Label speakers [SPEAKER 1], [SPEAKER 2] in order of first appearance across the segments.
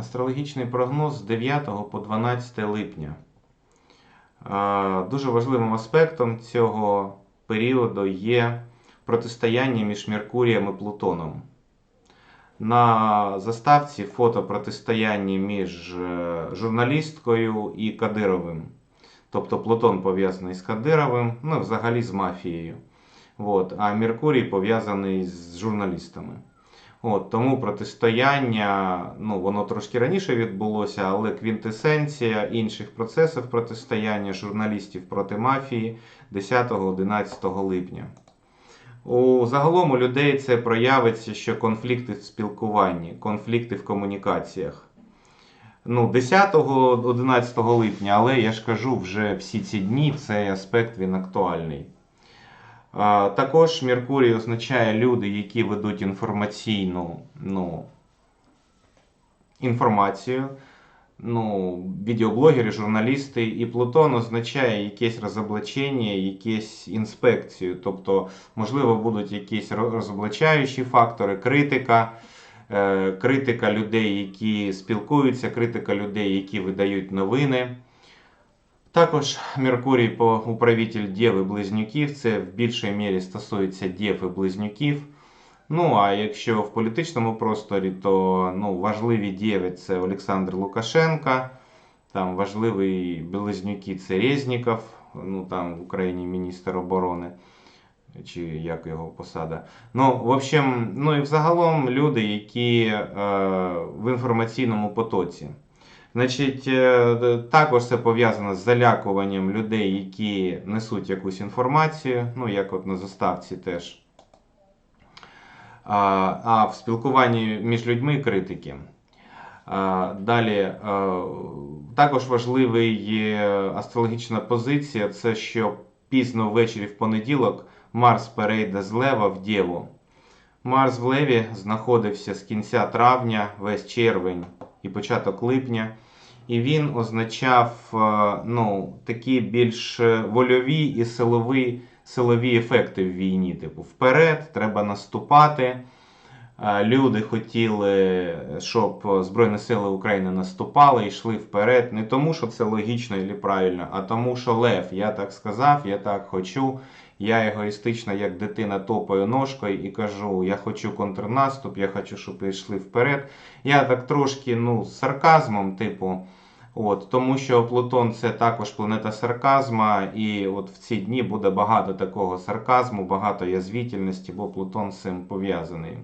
[SPEAKER 1] Астрологічний прогноз з 9 по 12 липня. Дуже важливим аспектом цього періоду є протистояння між Меркурієм і Плутоном. На заставці фото протистояння між е, журналісткою і Кадировим. Тобто Плутон пов'язаний з Кадировим, ну взагалі з мафією. От, а Меркурій пов'язаний з журналістами. От, тому протистояння, ну, воно трошки раніше відбулося, але квінтесенція інших процесів протистояння журналістів проти мафії 10-11 липня. У загалом у людей це проявиться, що конфлікти в спілкуванні, конфлікти в комунікаціях. Ну, 10-11 липня, але я ж кажу, вже всі ці дні цей аспект він актуальний. Також Меркурій означає люди, які ведуть інформаційну ну, інформацію. Ну, відеоблогери, журналісти, і Плутон означає якесь розоблачення, якесь інспекцію. Тобто, можливо, будуть якісь розоблачаючі фактори, критика, е, критика людей, які спілкуються, критика людей, які видають новини. Також Меркурій по управитель Дєв і Близнюків, це в більшій мірі стосується Дєв і Близнюків. Ну, а якщо в політичному просторі, то ну, важливі дєви це Олександр Лукашенко, там важливий Близнюки це Резніков, ну там в Україні міністр оборони, чи як його посада. Ну, в общем, ну і взагалом люди, які е, в інформаційному потоці. Значить, е, також це пов'язано з залякуванням людей, які несуть якусь інформацію, ну як от на заставці теж. А, а в спілкуванні між людьми критики. А, Далі а, також важливий є астрологічна позиція це що пізно ввечері в понеділок Марс перейде з Лева в Дєву. Марс в Леві знаходився з кінця травня, весь червень і початок липня. І він означав ну, такі більш вольові і силові силові ефекти в війні. Типу, вперед, треба наступати. Люди хотіли, щоб Збройні Сили України наступали йшли вперед. Не тому, що це логічно і правильно, а тому, що Лев, я так сказав, я так хочу. Я егоїстично, як дитина, топаю ножкою і кажу: я хочу контрнаступ, я хочу, щоб йшли вперед. Я так трошки ну, з сарказмом, типу. От, Тому що Плутон це також планета сарказма, і от в ці дні буде багато такого сарказму, багато язвітельності, бо Плутон з цим пов'язаний.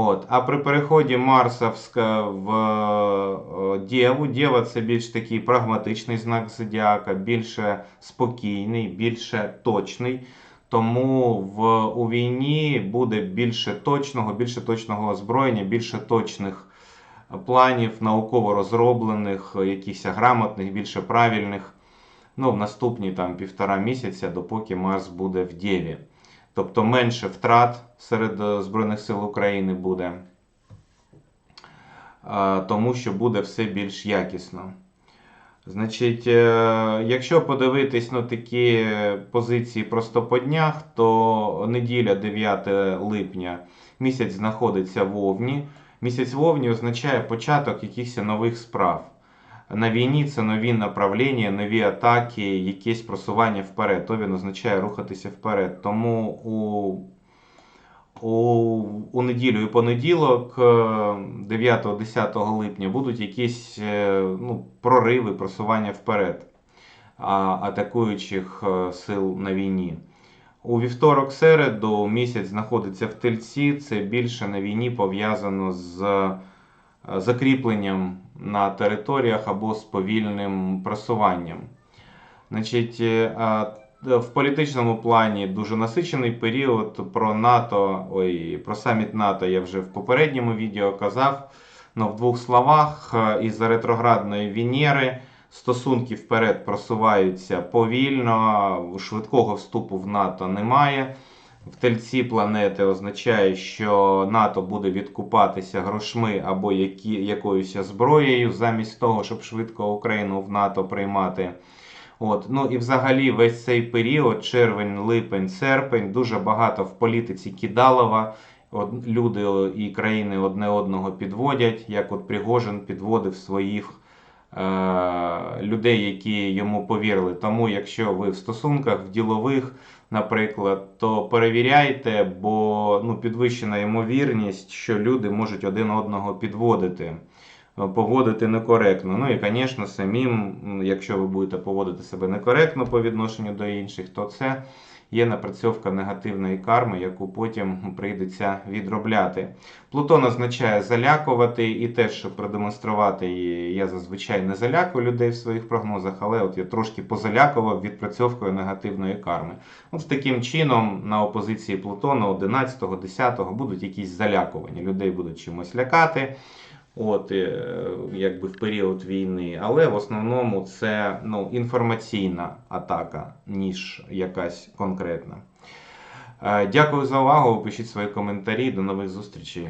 [SPEAKER 1] От, А при переході Марса в, в Дєву, Дєва це більш такий прагматичний знак зодіака, більше спокійний, більше точний. Тому в, у війні буде більше точного, більше точного озброєння, більше точних планів, науково розроблених, якихось грамотних, більше правильних. Ну, в наступні там півтора місяця, допоки Марс буде в Дєві. Тобто менше втрат серед е, Збройних сил України буде, тому що буде все більш якісно. Значить, е, якщо подивитись на такі позиції просто по днях, то неділя 9 липня місяць знаходиться в Овні. Місяць вовні означає початок якихось нових справ. На війні це нові направлення, нові атаки, якесь просування вперед. То він означає рухатися вперед. Тому у у, у неділю і понеділок, 9-10 е, липня, будуть якісь е, ну, прориви, просування вперед атакуючих е, сил на війні. У вівторок середу місяць знаходиться в тельці. Це більше на війні пов'язано з закріпленням на територіях або з повільним просуванням. Значить, е, в політичному плані дуже насичений період про НАТО, ой, про саміт НАТО я вже в попередньому відео казав. Но в двох словах, е, із-за ретроградної Венери Стосунки вперед просуваються повільно, швидкого вступу в НАТО немає. В тельці планети означає, що НАТО буде відкупатися грошми або які, якоюсь зброєю, замість того, щоб швидко Україну в НАТО приймати. От. Ну І взагалі весь цей період, червень, липень, серпень, дуже багато в політиці Кідалова од- люди і країни одне одного підводять, як от Пригожин підводив своїх людей, які йому повірили. Тому, якщо ви в стосунках, в ділових, наприклад, то перевіряйте, бо ну, підвищена ймовірність, що люди можуть один одного підводити. е, Поводити некоректно. Ну і, звісно, самим, якщо ви будете поводити себе некоректно по відношенню до інших, то це є напрацьовка негативної карми, яку потім прийдеться відробляти. Плутон означає залякувати, і теж, щоб продемонструвати, я зазвичай не залякую людей в своїх прогнозах, але от я трошки позалякував відпрацьовкою негативної карми. От таким чином на опозиції Плутона 11-го, 10-го будуть якісь залякування. Людей будуть чимось лякати. От, е, якби в період війни, але в основному це ну, інформаційна атака, ніж якась конкретна. Е, Дякую за увагу. Пишіть свої коментарі. До нових зустрічей.